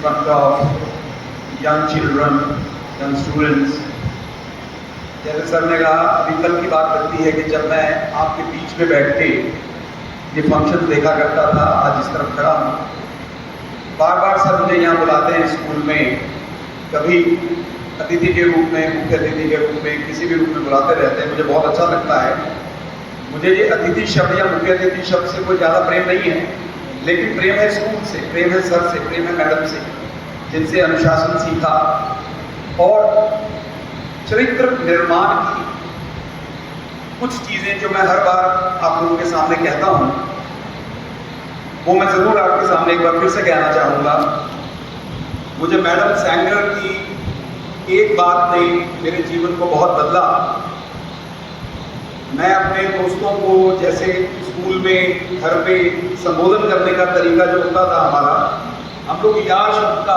front of young children, young students. जैसे sir ने कहा अभी कल की बात करती है कि जब मैं आपके बीच में बैठ के ये फ़ंक्शन देखा करता था आज इस तरफ़ खड़ा हूँ। बार बार सर मुझे यहाँ बुलाते हैं स्कूल में। कभी अतिथि के रूप में मुख्य अतिथि के रूप में किसी भी रूप में बुलाते रहते हैं। मुझे बहुत अच्छा लगता है। मुझे ये अतिथि शब्द या मुख्य अतिथि शब्द से कोई ज़्यादा प्रेम नहीं है। लेकिन प्रेम है स्कूल से, प्रेम है सर से, प्रेम है मैडम से, जिनसे अनुशासन सीखा। और चरित्र निर्माण की कुछ चीज़ें जो मैं हर बार आप लोगों के सामने कहता हूँ, वो मैं ज़रूर आपके सामने एक बार फिर से कहना चाहूँगा। मुझे मैडम सैंगर की एक बात ने मेरे जीवन को बहुत बदला। मैं अपने दोस्तों को जैसे स्कूल में, घर पे संबोधन करने का तरीका जो होता था हमारा, हम लोग यार शब्द का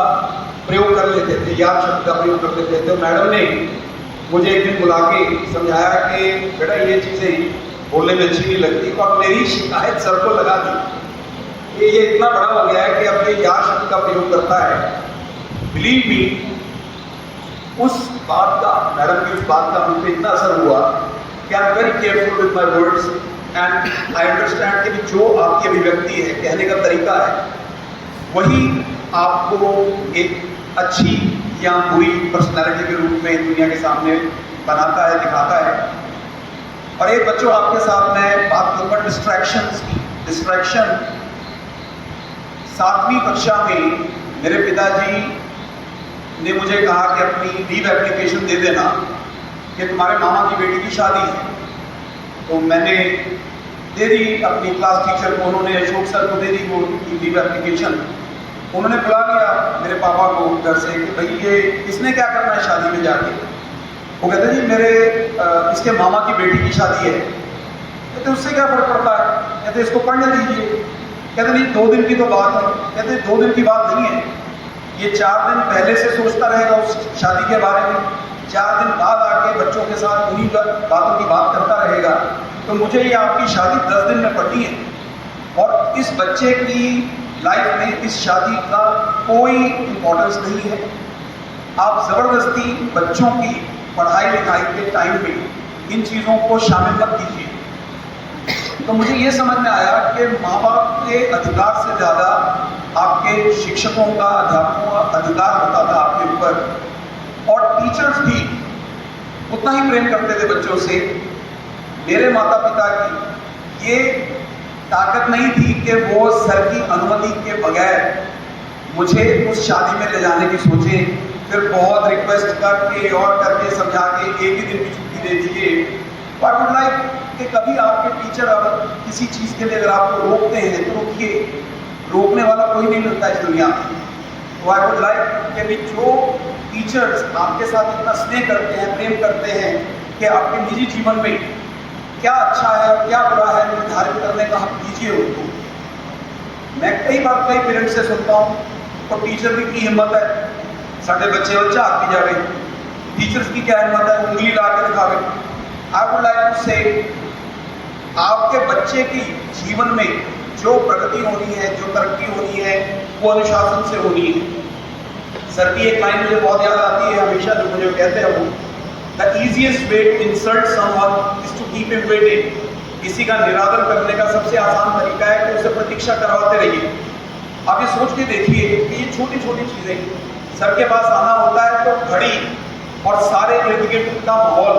प्रयोग कर लेते थे, यार शब्द का प्रयोग कर लेते थे। मैडम ने मुझे एक दिन बुला के समझाया कि, बेटा, ये चीज़ें बोलने में अच्छी नहीं लगती और मेरी शिकायत सर को लगा दी। कि ये इतना बड़ा हो गया है कि ये यार शब्द का प्रयोग करता है। बिलीव मी उस बात का, मैडम की उस बात का मुझ पर इतना असर हुआ कि very careful with my words and I understand कि जो आपकी अभिव्यक्ति है, कहने का तरीका है, वही आपको एक अच्छी या बुरी पर्सनैलिटी के रूप में दुनिया के सामने बनाता है, दिखाता है। और एक बच्चों, आपके साथ मैं बात करूँगा डिस्ट्रैक्शन की। डिस्ट्रैक्शन सातवीं कक्षा में मेरे पिताजी ने मुझे कहा कि अपनी लीव एप्लीकेशन दे देना। कि तुम्हारे मामा की बेटी की शादी है। तो मैंने दे दी अपनी क्लास टीचर को, उन्होंने अशोक सर को दे दी वो लीव एप्लीकेशन उन्होंने बुला लिया मेरे पापा को घर से कि भाई ये इसने क्या करना है शादी में जाके? वो कहते, जी, मेरे इसके मामा की बेटी की शादी है। कहते, उससे क्या फ़र्क पड़ता है? कहते, इसको पढ़ने दीजिए। कहते, नहीं, दो दिन की तो बात है। कहते, दो दिन की बात नहीं है। ये चार दिन पहले से सोचता रहेगा उस शादी के बारे में। चार दिन बाद आके बच्चों के साथ का- बातों की बात करता रहेगा। तो मुझे ये आपकी शादी दस दिन में पड़नी है। और इस बच्चे की लाइफ में इस शादी का कोई इम्पोर्टेंस नहीं है। आप ज़बरदस्ती बच्चों की पढ़ाई लिखाई के टाइम में इन चीज़ों को शामिल मत कीजिए। तो मुझे ये समझ में आया कि माँ बाप के अधिकार से ज़्यादा आपके शिक्षकों का, अध्यापकों का अधिकार होता था आपके ऊपर। और टीचर्स भी उतना ही प्रेम करते थे बच्चों से। मेरे माता पिता की ये ताकत नहीं थी कि वो सर की अनुमति के बगैर मुझे उस शादी में ले जाने की सोचे। फिर बहुत रिक्वेस्ट करके और करके समझा के एक ही दिन की छुट्टी दे दीजिए बट लाइक कि कभी आपके टीचर अगर किसी चीज़ के लिए अगर आपको रोकते हैं तो रोकिए। रोकने वाला कोई नहीं मिलता इस दुनिया में। तो आई वुड लाइक कि भी जो टीचर्स आपके साथ इतना स्नेह करते हैं, प्रेम करते हैं कि आपके निजी जीवन में क्या अच्छा है और क्या बुरा है, निर्धारित करने का हक दीजिए उनको। मैं कई बार कई पेरेंट्स से सुनता हूँ तो टीचर की की हिम्मत है। साढ़े बच्चे बच्चा आकी जावे। टीचर्स की क्या हिम्मत है? उंगली ला के दिखावे। आई वुड लाइक टू से आपके बच्चे की जीवन में जो प्रगति होनी है, जो तरक्की होनी है, वो अनुशासन से होनी है। सर की एक लाइन मुझे बहुत याद आती है, हमेशा जो मुझे कहते हैं वो the easiest way to insult someone to keep him waiting किसी का निरादर करने का सबसे आसान तरीका है कि उसे प्रतीक्षा करवाते रहिए। आप ये सोच के देखिए कि ये छोटी छोटी चीज़ें, सर के पास आना होता है तो घड़ी और सारे इर्द गिर्द का माहौल।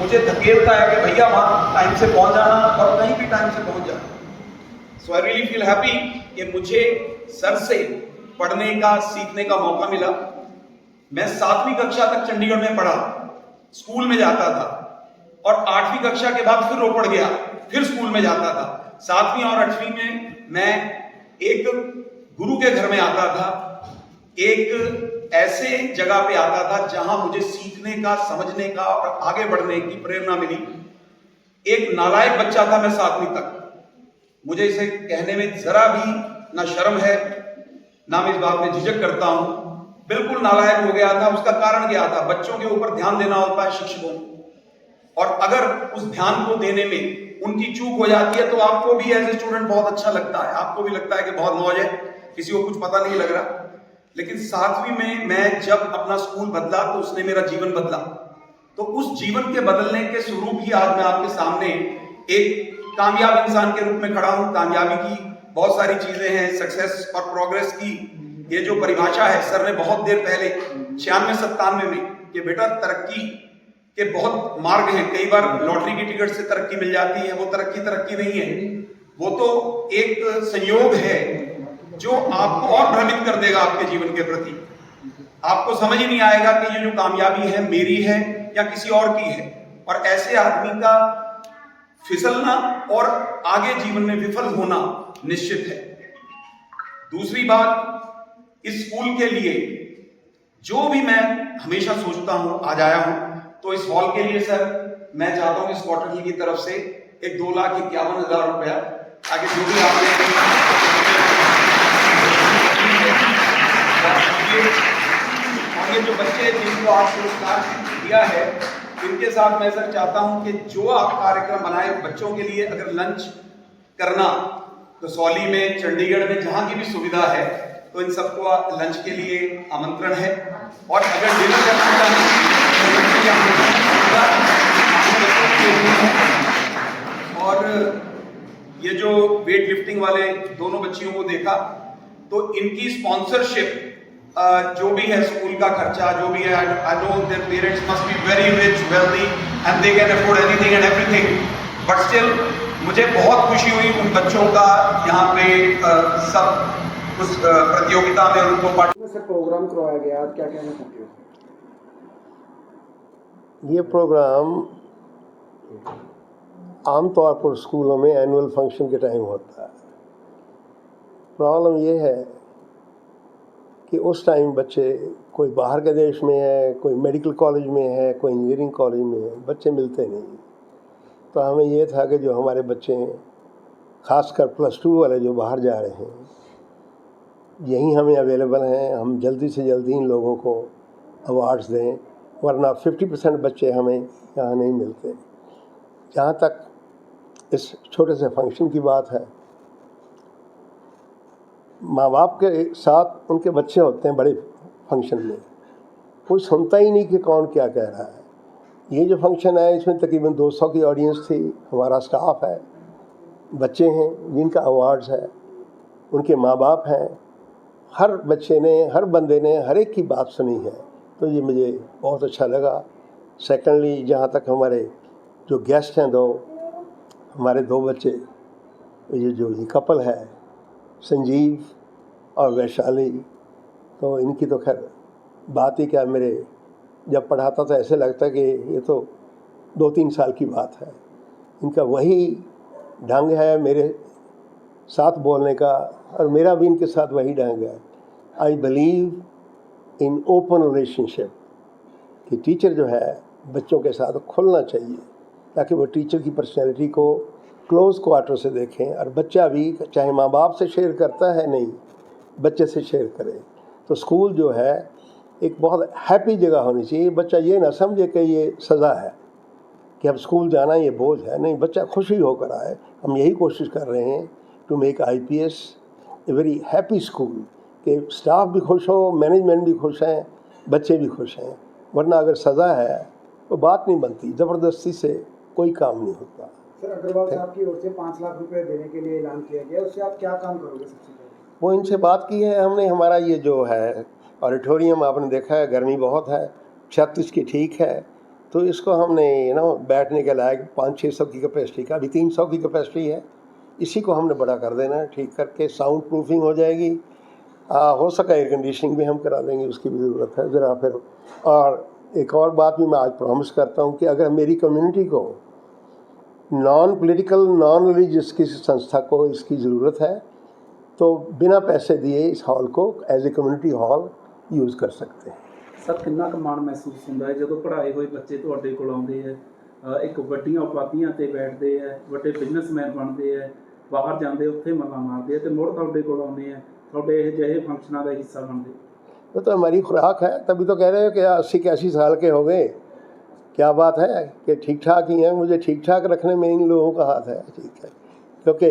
मुझे धकेलता है कि भैया वहाँ टाइम से पहुँच जाना और कहीं भी टाइम से पहुँच जाना। So I really feel happy कि मुझे सर से पढ़ने का, सीखने का मौका मिला। मैं सातवीं कक्षा तक चंडीगढ़ में पढ़ा, स्कूल में जाता था। और आठवीं कक्षा के बाद फिर रोपड़ गया, फिर स्कूल में जाता था। सातवीं और आठवीं में मैं एक गुरु के घर में आता था, एक ऐसे जगह पे आता था जहाँ मुझे सीखने का, समझने का और आगे बढ़ने की प्रेरणा मिली। एक नालायक बच्चा था मैं सातवीं तक। मुझे इसे कहने में जरा भी ना शर्म है, ना मैं इस बात में झिझक करता हूँ। बिल्कुल नालायक हो गया था, उसका कारण क्या था? बच्चों के ऊपर ध्यान देना होता है शिक्षकों। और अगर उस ध्यान को देने में उनकी चूक हो जाती है तो आपको भी एज ए स्टूडेंट बहुत अच्छा लगता है। आपको भी लगता है कि बहुत मौज है, किसी को कुछ पता नहीं लग रहा। लेकिन सातवीं में मैं जब अपना स्कूल बदला तो उसने मेरा जीवन बदला। तो उस जीवन के बदलने के स्वरूप ही आज मैं आपके सामने एक कामयाब इंसान के रूप में खड़ा हूँ। कामयाबी की बहुत सारी चीज़ें हैं सक्सेस और प्रोग्रेस की। ये जो परिभाषा है, सर ने बहुत देर पहले छियानवे सत्तानवे में कि बेटा तरक्की के बहुत मार्ग हैं। कई बार लॉटरी की टिकट से तरक्की मिल जाती है, वो तरक्की तरक्की नहीं है। वो तो एक संयोग है जो आपको और भ्रमित कर देगा आपके जीवन के प्रति। आपको समझ ही नहीं आएगा कि ये जो कामयाबी है, मेरी है या किसी और की है। और ऐसे आदमी का फिसलना और आगे जीवन में विफल होना निश्चित है। दूसरी बात, इस स्कूल के लिए जो भी मैं हमेशा सोचता हूँ, आज आया हूँ तो इस हॉल के लिए सर, मैं चाहता हूँ इस क्वार्टर की तरफ़ से एक दो लाख इक्यावन हज़ार रुपया, ताकि जो भी आपने और ये जो बच्चे जिनको आप पुरस्कार दिया है इनके साथ मैं सर चाहता हूँ कि जो आप कार्यक्रम बनाए बच्चों के लिए अगर लंच करना तो सौली में, चंडीगढ़ में जहाँ की भी सुविधा है तो इन सबको लंच के लिए आमंत्रण है और अगर डिनर करना चाहें तो। और ये जो वेट लिफ्टिंग वाले दोनों बच्चियों को देखा तो इनकी स्पॉन्सरशिप जो भी है स्कूल का खर्चा जो भी है I know their parents must be very rich wealthy and they can afford anything and everything but still मुझे बहुत खुशी हुई उन बच्चों का यहाँ पे अ, सब उस अ, प्रतियोगिता में उनको पार्ट में से प्रोग्राम करवाया गया आज क्या कहना चाहते हो? ये प्रोग्राम आमतौर पर स्कूलों में एनुअल फ़ंक्शन के टाइम होता है। प्रॉब्लम ये है कि उस टाइम बच्चे कोई बाहर के देश में है, कोई मेडिकल कॉलेज में है, कोई इंजीनियरिंग कॉलेज में है, बच्चे मिलते नहीं तो हमें यह था कि जो हमारे बच्चे खासकर प्लस टू वाले जो बाहर जा रहे हैं, यहीं हमें अवेलेबल हैं, हम जल्दी से जल्दी इन लोगों को अवार्ड्स दें, वरना 50 परसेंट बच्चे हमें यहाँ नहीं मिलते। जहाँ तक इस छोटे से फ़ंक्शन की बात है माँ बाप के साथ उनके बच्चे होते हैं बड़े फ़ंक्शन में। कोई सुनता ही नहीं कि कौन क्या कह रहा है। ये जो फ़ंक्शन है इसमें तकरीबन 200 की ऑडियंस थी। हमारा स्टाफ है, बच्चे हैं, जिनका अवार्ड्स है, उनके माँ बाप हैं। हर बच्चे ने, हर बंदे ने, हर एक की बात सुनी है। तो ये मुझे बहुत अच्छा लगा। सेकेंडली जहाँ तक हमारे जो गेस्ट हैं दो, हमारे दो बच्चे, ये जो, ये कपल है संजीव और वैशाली। तो इनकी तो खैर बात ही क्या मेरे जब पढ़ाता तो ऐसे लगता कि ये तो दो तीन साल की बात है। इनका वही ढंग है मेरे साथ बोलने का और मेरा भी इनके साथ वही ढंग है। I believe in open relationship कि टीचर जो है बच्चों के साथ खुलना चाहिए, ताकि वो टीचर की पर्सनैलिटी को क्लोज क्वार्टर से देखें, और बच्चा भी चाहे माँ बाप से शेयर करता है नहीं, बच्चे से शेयर करें। तो स्कूल जो है, एक बहुत हैप्पी जगह होनी चाहिए। बच्चा ये ना समझे कि ये सज़ा है, कि अब स्कूल जाना ये बोझ है। नहीं, बच्चा खुशी होकर आए। हम यही कोशिश कर रहे हैं to make I P S a very happy school कि स्टाफ भी खुश हो मैनेजमेंट भी खुश हैं, बच्चे भी खुश हैं। वरना अगर सज़ा है तो बात नहीं बनती। ज़बरदस्ती से कोई काम नहीं होता। सर अग्रवाल साहब की ओर से पाँच लाख रुपए देने के लिए ऐलान किया गया उससे आप क्या काम करोगे सबसे पहले? वो इनसे बात की है हमने हमारा ये जो है ऑडिटोरियम आपने देखा है गर्मी बहुत है छत इसकी ठीक है तो इसको हमने यू नो बैठने के लायक पाँच छः सौ की कैपेसिटी का अभी तीन सौ की कैपेसिटी है इसी को हमने बड़ा कर देना है ठीक करके साउंड प्रूफिंग हो जाएगी। आ, हो सका एयर कंडीशनिंग भी हम करा देंगे उसकी भी ज़रूरत है ज़रा फिर और एक और बात भी मैं आज प्रॉमिस करता हूँ कि अगर मेरी कम्युनिटी को नॉन पॉलिटिकल नॉन रिलीजियस किसी संस्था को इसकी ज़रूरत है तो बिना पैसे दिए इस हॉल को as a community hall use ਕਰ ਸਕਦੇ हैं ਸਰ ਕਿੰਨਾ ਕੁ ਮਾਣ ਮਹਿਸੂਸ ਹੁੰਦਾ ਹੈ ਜਦੋਂ ਪੜ੍ਹਾਏ ਹੋਏ ਬੱਚੇ ਤੁਹਾਡੇ ਕੋਲ ਆਉਂਦੇ ਹੈ ਅ, ਇੱਕ ਵੱਡੀਆਂ ਉਪਾਧੀਆਂ ਤੇ ਬੈਠਦੇ ਹੈ ਵੱਡੇ ਬਿਜ਼ਨਸਮੈਨ ਬਣਦੇ ਹੈ ਬਾਹਰ ਜਾਂਦੇ ਉੱਥੇ ਮੱਲਾ ਮਾਰਦੇ ਹੈ ਤੇ ਮੁੜ ਤੁਹਾਡੇ ਕੋਲ ਆਉਂਦੇ ਹੈ ਤੁਹਾਡੇ ਇਹ ਜਿਹੇ ਫੰਕਸ਼ਨਾਂ ਦਾ ਹਿੱਸਾ ਬਣਦੇ वो तो हमारी खुराक है तभी तो कह रहे हो कि अस्सी इक्यासी साल के हो गए क्या बात है कि ठीक ठाक ही हैं मुझे ठीक ठाक रखने में इन लोगों का हाथ है ठीक है क्योंकि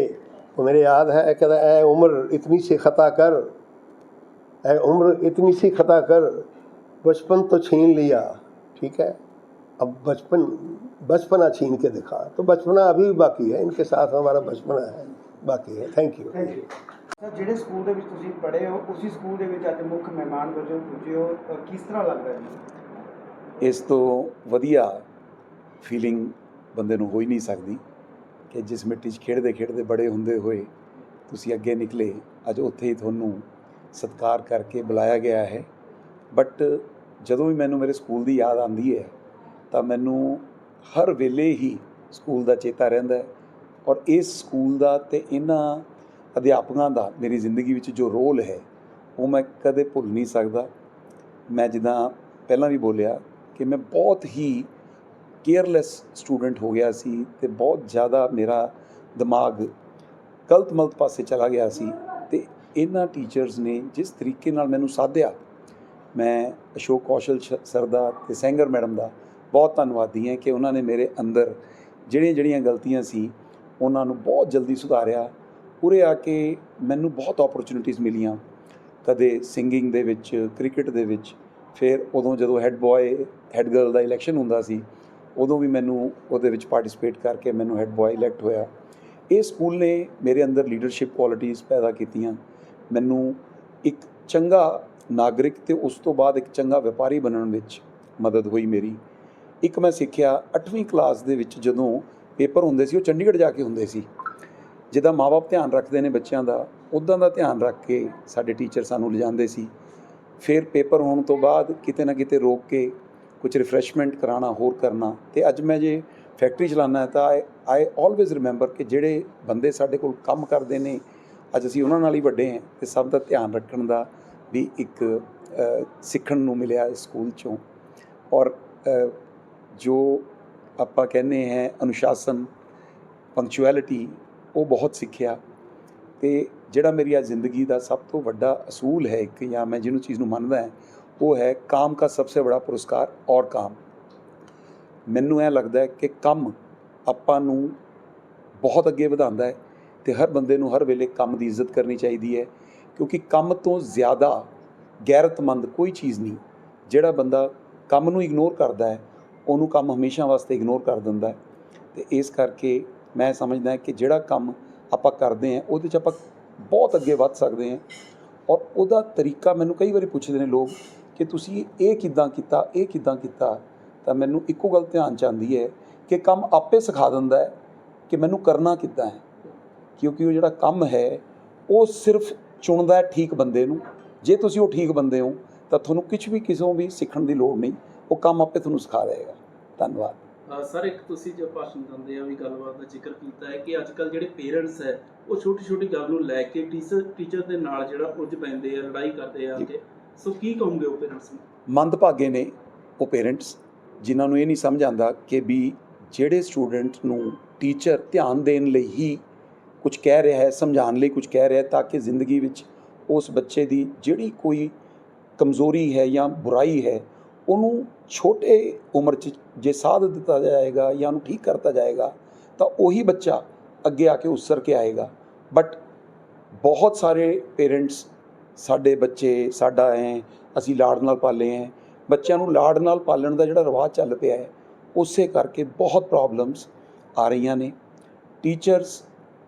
वो मेरे याद है कहता है उम्र इतनी सी खता कर ऐ उम्र इतनी सी खता कर बचपन तो छीन लिया ठीक है अब बचपन बचपना छीन के दिखा तो बचपना अभी भी बाकी है इनके साथ हमारा बचपना है बाकी है thank you thank you sir ਜਿਹੜੇ ਸਕੂਲ ਦੇ ਵਿੱਚ ਤੁਸੀਂ ਪੜ੍ਹੇ ਹੋ ਉਸੇ ਸਕੂਲ ਦੇ ਵਿੱਚ ਅੱਜ ਮੁੱਖ ਮਹਿਮਾਨ ਵਜੋਂ ਪੁੱਜੇ ਹੋ ਅ, ਕਿਸ ਤਰ੍ਹਾਂ ਲੱਗ ਰਿਹਾ ਜੀ ਇਸ ਤੋਂ ਵਧੀਆ ਫੀਲਿੰਗ ਬੰਦੇ ਨੂੰ ਹੋ ਹੀ ਨਹੀਂ ਸਕਦੀ ਕਿ ਜਿਸ ਮਿੱਟੀ 'ਚ ਖੇਡਦੇ ਖੇਡਦੇ ਬੜੇ ਹੁੰਦੇ ਹੋਏ ਤੁਸੀਂ ਅੱਗੇ ਨਿਕਲੇ, ਅੱਜ ਉੱਥੇ ਹੀ ਤੁਹਾਨੂੰ ਸਤਿਕਾਰ ਕਰਕੇ ਬੁਲਾਇਆ ਗਿਆ ਹੈ। ਬਟ ਜਦੋਂ ਵੀ ਮੈਨੂੰ ਮੇਰੇ ਸਕੂਲ ਦੀ ਯਾਦ ਆਉਂਦੀ ਹੈ, ਤਾਂ ਮੈਨੂੰ ਹਰ ਵੇਲੇ ਹੀ ਸਕੂਲ ਦਾ ਚੇਤਾ ਰਹਿੰਦਾ ਹੈ ਔਰ ਇਸ ਸਕੂਲ ਦਾ ਤੇ ਇਹਨਾਂ ਅਧਿਆਪਕਾਂ ਦਾ ਮੇਰੀ ਜ਼ਿੰਦਗੀ ਵਿੱਚ ਜੋ ਰੋਲ ਹੈ, ਉਹ ਮੈਂ ਕਦੇ ਭੁੱਲ ਨਹੀਂ ਸਕਦਾ। ਮੈਂ ਜਿੱਦਾਂ ਪਹਿਲਾਂ ਵੀ ਬੋਲਿਆ ਕਿ ਮੈਂ ਬਹੁਤ ਹੀ ਕੇਅਰਲੈਸ ਸਟੂਡੈਂਟ ਹੋ ਗਿਆ ਸੀ ਤੇ ਬਹੁਤ ਜ਼ਿਆਦਾ ਮੇਰਾ ਦਿਮਾਗ ਗਲਤ ਮਲਤ ਪਾਸੇ ਚਲਾ ਗਿਆ ਸੀ ਤੇ ਇਹਨਾਂ ਟੀਚਰਸ ਨੇ ਜਿਸ ਤਰੀਕੇ ਨਾਲ ਮੈਨੂੰ ਸਾਧਿਆ, ਮੈਂ ਅਸ਼ੋਕ ਕੌਸ਼ਲ ਸ਼- ਸਰ ਦਾ ਤੇ ਸੈਂਗਰ ਮੈਡਮ ਦਾ ਬਹੁਤ ਧੰਨਵਾਦੀ ਹਾਂ ਕਿ ਉਹਨਾਂ ਨੇ ਮੇਰੇ ਅੰਦਰ ਜਿਹੜੀਆਂ ਜਿਹੜੀਆਂ ਗਲਤੀਆਂ ਸੀ, ਉਹਨਾਂ ਨੂੰ ਬਹੁਤ ਜਲਦੀ ਸੁਧਾਰਿਆ, ਉਰੇ ਆ ਕੇ ਮੈਨੂੰ ਬਹੁਤ ਓਪਰਚੁਨਿਟੀਆਂ ਮਿਲੀਆਂ। ਕਦੇ ਸਿੰਗਿੰਗ ਦੇ ਵਿੱਚ ਕ੍ਰਿਕਟ ਦੇ ਵਿੱਚ, ਫਿਰ ਉਦੋਂ ਜਦੋਂ ਹੈੱਡ ਬॉय ਹੈੱਡ ਗਰਲ ਦਾ ਇਲੈਕਸ਼ਨ ਹੁੰਦਾ ਸੀ, ਉਦੋਂ ਵੀ ਮੈਨੂੰ ਉਹਦੇ ਵਿੱਚ ਪਾਰਟਿਸਿਪੇਟ ਕਰਕੇ ਮੈਨੂੰ ਹੈੱਡ ਬॉय ਇਲੈਕਟ ਹੋਇਆ। ਇਹ ਸਕੂਲ ਨੇ ਮੇਰੇ ਅੰਦਰ ਲੀਡਰਸ਼ਿਪ ਕੁਆਲਿਟੀਆਂ ਪੈਦਾ ਕੀਤੀਆਂ। ਮੈਨੂੰ ਇੱਕ ਚੰਗਾ ਨਾਗਰਿਕ ਤੇ ਉਸ ਤੋਂ ਬਾਅਦ ਇੱਕ ਚੰਗਾ ਵਪਾਰੀ ਬਣਨ ਵਿੱਚ ਮਦਦ ਹੋਈ ਮੇਰੀ। ਇੱਕ ਮੈਂ ਸਿੱਖਿਆ 8ਵੀਂ ਕਲਾਸ ਦੇ ਵਿੱਚ ਜਦੋਂ ਪੇਪਰ ਹੁੰਦੇ ਸੀ, ਉਹ ਚੰਡੀਗੜ੍ਹ ਜਾ ਕੇ ਹੁੰਦੇ ਸੀ। ਜਿੱਦਾਂ ਮਾਪੇ ਧਿਆਨ ਰੱਖਦੇ ਨੇ ਬੱਚਿਆਂ ਦਾ ਉਦਾਂ ਦਾ ਧਿਆਨ ਰੱਖ ਕੇ ਸਾਡੇ ਟੀਚਰ ਸਾਨੂੰ ਲਿਜਾਂਦੇ ਸੀ। ਫਿਰ ਪੇਪਰ ਹੋਣ ਤੋਂ ਬਾਅਦ ਕਿਤੇ ਨਾ ਕਿਤੇ ਰੋਕ ਕੇ ਕੁਝ ਰਿਫਰੈਸ਼ਮੈਂਟ ਕਰਾਉਣਾ, ਹੋਰ ਕਰਨਾ ਤੇ ਅੱਜ ਮੈਂ ਜੇ ਫੈਕਟਰੀ ਚਲਾਉਣਾ ਤਾਂ ਆਈ ਆਈ ਆਲਵੇਜ਼ ਰਿਮੈਂਬਰ ਕਿ ਜਿਹੜੇ ਬੰਦੇ ਸਾਡੇ ਕੋਲ ਕੰਮ ਕਰਦੇ ਨੇ, ਅੱਜ ਅਸੀਂ ਉਹਨਾਂ ਨਾਲ ਹੀ ਵੱਡੇ ਹਾਂ ਤੇ ਸਭ ਦਾ ਧਿਆਨ ਰੱਖਣ ਦਾ ਵੀ ਇੱਕ ਸਿੱਖਣ ਨੂੰ ਮਿਲਿਆ ਇਸ ਸਕੂਲ ਚੋਂ। ਔਰ ਜੋ ਆਪਾਂ ਕਹਿੰਦੇ ਹੈ ਅਨੁਸ਼ਾਸਨ ਪੰਕਚੁਅਲਿਟੀ ਉਹ ਬਹੁਤ ਸਿੱਖਿਆ ਤੇ ਜਿਹੜਾ ਮੇਰੀ ਆ ਜ਼ਿੰਦਗੀ ਦਾ ਸਭ ਤੋਂ ਵੱਡਾ ਅਸੂਲ ਹੈ ਇੱਕ ਜਾਂ ਮੈਂ ਜਿਹਨੂੰ ਚੀਜ਼ ਨੂੰ ਮੰਨਦਾ ਹਾਂ ਉਹ ਹੈ ਕਾਮ ਦਾ ਸਭ ਤੋਂ ਵੱਡਾ ਪੁਰਸਕਾਰ ਔਰ ਕਾਮ ਮੈਨੂੰ ਇਹ ਲੱਗਦਾ ਹੈ ਕਿ ਕੰਮ ਆਪਾਂ ਨੂੰ ਬਹੁਤ ਅੱਗੇ ਵਧਾਉਂਦਾ ਹੈ ਤੇ ਹਰ ਬੰਦੇ ਨੂੰ ਹਰ ਵੇਲੇ ਕੰਮ ਦੀ ਇੱਜ਼ਤ ਕਰਨੀ ਚਾਹੀਦੀ ਹੈ ਕਿਉਂਕਿ ਕੰਮ ਤੋਂ ਜ਼ਿਆਦਾ ਗੈਰਤਮੰਦ ਕੋਈ ਚੀਜ਼ ਨਹੀਂ ਜਿਹੜਾ ਬੰਦਾ ਕੰਮ ਨੂੰ ਇਗਨੋਰ ਕਰਦਾ ਹੈ ਉਹਨੂੰ ਕੰਮ ਹਮੇਸ਼ਾ ਵਾਸਤੇ ਇਗਨੋਰ ਕਰ ਦਿੰਦਾ ਹੈ ਤੇ ਇਸ ਕਰਕੇ ਮੈਂ ਸਮਝਦਾ ਕਿ ਜਿਹੜਾ ਕੰਮ ਆਪਾਂ ਕਰਦੇ ਹਾਂ ਉਹਦੇ 'ਚ ਆਪਾਂ ਬਹੁਤ ਅੱਗੇ ਵੱਧ ਸਕਦੇ ਹਾਂ ਔਰ ਉਹਦਾ ਤਰੀਕਾ ਮੈਨੂੰ ਕਈ ਵਾਰੀ ਪੁੱਛਦੇ ਨੇ ਲੋਕ ਕਿ ਤੁਸੀਂ ਇਹ ਕਿੱਦਾਂ ਕੀਤਾ ਇਹ ਕਿੱਦਾਂ ਕੀਤਾ ਤਾਂ ਮੈਨੂੰ ਇੱਕੋ ਗੱਲ ਧਿਆਨ ਚ ਆਉਂਦੀ ਹੈ ਕਿ ਕੰਮ ਆਪੇ ਸਿਖਾ ਦਿੰਦਾ ਹੈ ਕਿ ਮੈਨੂੰ ਕਰਨਾ ਕਿੱਦਾਂ ਹੈ। ਕਿਉਂਕਿ ਉਹ ਜਿਹੜਾ ਕੰਮ ਹੈ ਉਹ ਸਿਰਫ ਚੁਣਦਾ ਹੈ ਠੀਕ ਬੰਦੇ ਨੂੰ। ਜੇ ਤੁਸੀਂ ਉਹ ਠੀਕ ਬੰਦੇ ਹੋ ਤਾਂ ਤੁਹਾਨੂੰ ਕੁਝ ਵੀ ਕਿਸੋਂ ਵੀ ਸਿੱਖਣ ਦੀ ਲੋੜ ਨਹੀਂ। ਉਹ ਕੰਮ ਆਪੇ ਤੁਹਾਨੂੰ ਸਿਖਾ ਦੇਗਾ ਧੰਨਵਾਦ। ਸਰ ਇੱਕ ਤੁਸੀਂ ਜੋ ਭਾਸ਼ਣ ਦਿੰਦੇ ਆ ਵੀ ਗੱਲਬਾਤ ਦਾ ਜ਼ਿਕਰ ਕੀਤਾ ਹੈ ਕਿ ਅੱਜ ਕੱਲ ਜਿਹੜੇ ਪੇਰੈਂਟਸ ਹੈ ਉਹ ਛੋਟੀ ਛੋਟੀ ਗੱਲ ਨੂੰ ਲੈ ਕੇ ਟੀਚਰ ਟੀਚਰ ਦੇ ਨਾਲ ਜਿਹੜਾ ਉਲਝ ਪੈਂਦੇ ਆ ਲੜਾਈ ਕਰਦੇ ਆ। ਕਿ ਸੋ ਕੀ ਕਹੋਗੇ ਉਹ ਪੇਰੈਂਟਸ ਨੂੰ? ਮੰਦਭਾਗੇ ਨੇ ਉਹ ਪੇਰੈਂਟਸ ਜਿਨ੍ਹਾਂ ਨੂੰ ਇਹ ਨਹੀਂ ਸਮਝ ਆਉਂਦਾ ਕਿ ਵੀ ਜਿਹੜੇ ਸਟੂਡੈਂਟ ਨੂੰ ਟੀਚਰ ਧਿਆਨ ਦੇਣ ਲਈ ਹੀ ਕੁਝ ਕਹਿ ਰਿਹਾ ਹੈ, ਸਮਝਾਉਣ ਲਈ ਕੁਝ ਕਹਿ ਰਿਹਾ ਹੈ ਤਾਂ ਕਿ ਜ਼ਿੰਦਗੀ ਵਿੱਚ ਉਸ ਬੱਚੇ ਦੀ ਜਿਹੜੀ ਕੋਈ ਕਮਜ਼ੋਰੀ ਹੈ ਜਾਂ ਬੁਰਾਈ ਹੈ, ਉਹਨੂੰ ਛੋਟੇ ਉਮਰ 'ਚ ਜੇ ਸਾਧ ਦਿੱਤਾ ਜਾਏਗਾ ਜਾਂ ਉਹਨੂੰ ਠੀਕ ਕਰਤਾ ਜਾਏਗਾ ਤਾਂ ਉਹੀ ਬੱਚਾ ਅੱਗੇ ਆ ਕੇ ਉਸਰ ਕੇ ਆਏਗਾ। ਬਟ ਬਹੁਤ ਸਾਰੇ ਪੇਰੈਂਟਸ ਸਾਡੇ ਬੱਚੇ, ਸਾਡਾ ਹੈ ਅਸੀਂ ਲਾੜ ਨਾਲ ਪਾਲੇ ਹੈ ਬੱਚਿਆਂ ਨੂੰ ਲਾੜ ਨਾਲ ਪਾਲਣ ਦਾ ਜਿਹੜਾ ਰਿਵਾਜ ਚੱਲ ਪਿਆ ਹੈ, ਉਸੇ ਕਰਕੇ ਬਹੁਤ ਪ੍ਰੋਬਲਮਸ ਆ ਰਹੀਆਂ ਨੇ। ਟੀਚਰਸ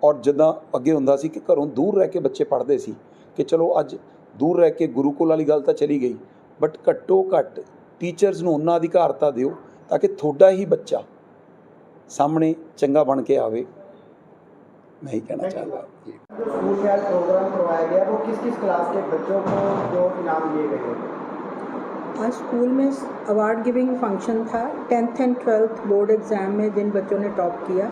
ਔਰ ਜਿੱਦਾਂ ਅੱਗੇ ਹੁੰਦਾ ਸੀ ਕਿ ਘਰੋਂ ਦੂਰ ਰਹਿ ਕੇ ਬੱਚੇ ਪੜ੍ਹਦੇ ਸੀ ਕਿ ਚਲੋ ਅੱਜ ਦੂਰ ਰਹਿ ਕੇ ਗੁਰੂਕੁਲ ਵਾਲੀ ਗੱਲ ਤਾਂ ਚਲੀ ਗਈ ਬਟ ਘੱਟੋ ਘੱਟ ਟੀਚਰਸ ਨੂੰ ਉਹਨਾਂ ਅਧਿਕਾਰਤਾ ਦਿਓ ਤਾਂ ਕਿ ਤੁਹਾਡਾ ਹੀ ਬੱਚਾ ਸਾਹਮਣੇ ਚੰਗਾ ਬਣ ਕੇ ਆਵੇ। नहीं कहना चाहता। स्कूल में प्रोग्राम करवाया गया वो किस किस क्लास के बच्चों को जो इनाम दिए गए आज स्कूल में अवार्ड गिविंग फ़ंक्शन था। Tenth and twelfth board exam में जिन बच्चों ने टॉप किया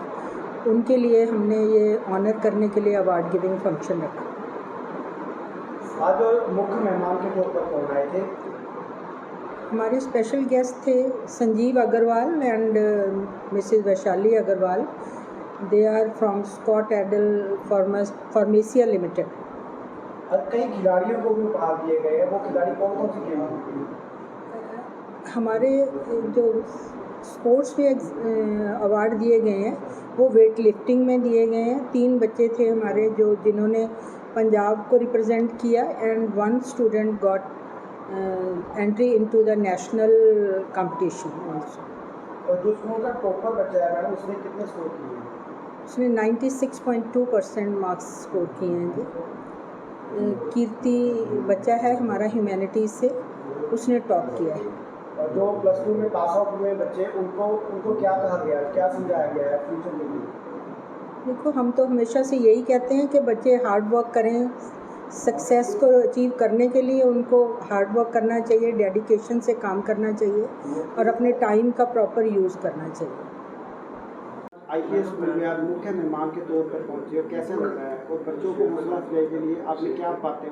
उनके लिए हमने ये ऑनर करने के लिए अवार्ड गिविंग फ़ंक्शन रखा। आज मुख्य मेहमान के तौर पर कौन आए थे? हमारे स्पेशल गेस्ट थे Sanjeev Agarwal and Mrs uh, Vaishali Agarwal. They are from Scott Edil Pharmacia Limited कई खिलाड़ियों को भी उपहार दिए गए हैं। वो खिलाड़ी कौन कौन सी गेम हमारे जो स्पोर्ट्स में अवार्ड दिए गए हैं वो वेट लिफ्टिंग में दिए गए हैं। तीन बच्चे थे हमारे जो जिन्होंने पंजाब को रिप्रेजेंट किया and one student got entry into the national competition also और जो स्कूल का टॉपर बच्चा है मैडम उसने कितने स्कोर किए हैं? उसने 96.2 परसेंट मार्क्स स्कोर किए हैं जी। कीर्ति बच्चा है हमारा ह्यूमैनिटीज़ से उसने टॉप किया है। जो प्लस टू में पास आउट हुए बच्चे उनको उनको क्या कहा गया क्या समझाया गया है फ्यूचर के लिए? देखो हम तो हमेशा से यही कहते हैं कि बच्चे हार्ड वर्क करें सक्सेस को अचीव करने के लिए उनको हार्ड वर्क करना चाहिए डेडिकेशन से काम करना चाहिए और अपने टाइम का प्रॉपर यूज़ करना चाहिए। आईपीएस स्कूल में आप मुख्य मेहमान के तौर पर पहुँचे हो कैसा लग रहा है? और बच्चों को हौसला के लिए आपने क्या बातें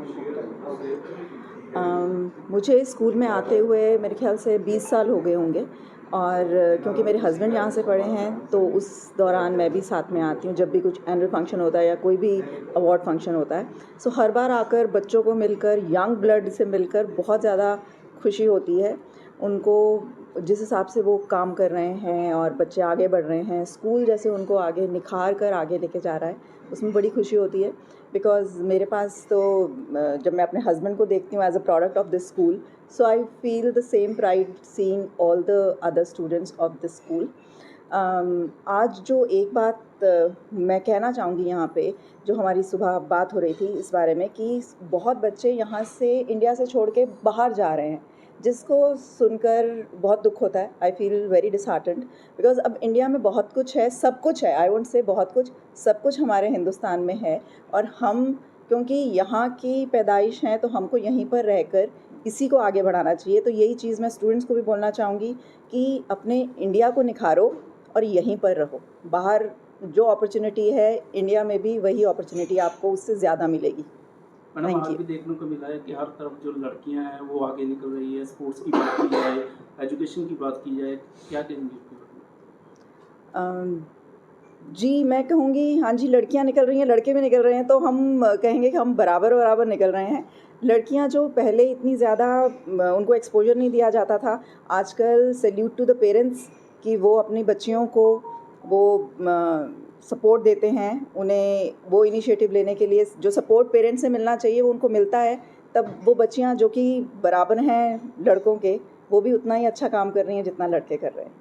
मुझे स्कूल में आते हुए मेरे ख्याल से 20 साल हो गए होंगे और क्योंकि मेरे हस्बैंड यहाँ से पढ़े हैं तो उस दौरान मैं भी साथ में आती हूँ जब भी कुछ एनुअल फ़ंक्शन होता है या कोई भी अवार्ड फ़ंक्शन होता है। सो हर बार आकर बच्चों को मिलकर यंग ब्लड से मिलकर बहुत ज़्यादा खुशी होती है। उनको जिस हिसाब से वो काम कर रहे हैं और बच्चे आगे बढ़ रहे हैं, स्कूल जैसे उनको आगे निखार कर आगे लेके जा रहा है, उसमें बड़ी खुशी होती है। बिकॉज़ मेरे पास तो जब मैं अपने हस्बैंड को देखती हूँ as a product of this school so I feel the same pride seeing all the other students of this school आज जो एक बात मैं कहना चाहूँगी यहाँ पे, जो हमारी सुबह बात हो रही थी इस बारे में कि बहुत बच्चे यहाँ से इंडिया से छोड़ के बाहर जा रहे हैं। जिसको सुनकर बहुत दुख होता है I feel very disheartened because अब इंडिया में बहुत कुछ है, सब कुछ है आई वोंट से बहुत कुछ, सब कुछ हमारे हिंदुस्तान में है और हम, क्योंकि यहाँ की पैदाइश हैं तो हमको यहीं पर रहकर इसी को आगे बढ़ाना चाहिए। तो यही चीज़ मैं स्टूडेंट्स को भी बोलना चाहूँगी कि अपने इंडिया को निखारो और यहीं पर रहो। बाहर जो अपॉर्चुनिटी है इंडिया में भी वही अपॉर्चुनिटी आपको उससे ज़्यादा मिलेगी। मैडम आज भी देखने को मिला है कि हर तरफ़ जो लड़कियाँ हैं वो आगे निकल रही है स्पोर्ट्स की बात की जाए एजुकेशन की बात की जाए क्या कहेंगे? अम, जी मैं कहूँगी हाँ जी लड़कियाँ निकल रही हैं लड़के भी निकल रहे हैं तो हम कहेंगे कि हम बराबर बराबर निकल रहे हैं लड़कियाँ जो पहले इतनी ज़्यादा उनको एक्सपोजर नहीं दिया जाता था आजकल सल्यूट टू द पेरेंट्स कि वो अपनी बच्चियों को वो सपोर्ट देते हैं, उन्हें वो इनिशिएटिव लेने के लिए, जो सपोर्ट पेरेंट्स से मिलना चाहिए, वो उनको मिलता है, तब वो बच्चियाँ जो कि बराबर हैं लड़कों के, वो भी उतना ही अच्छा काम कर रही हैं जितना लड़के कर रहे हैं.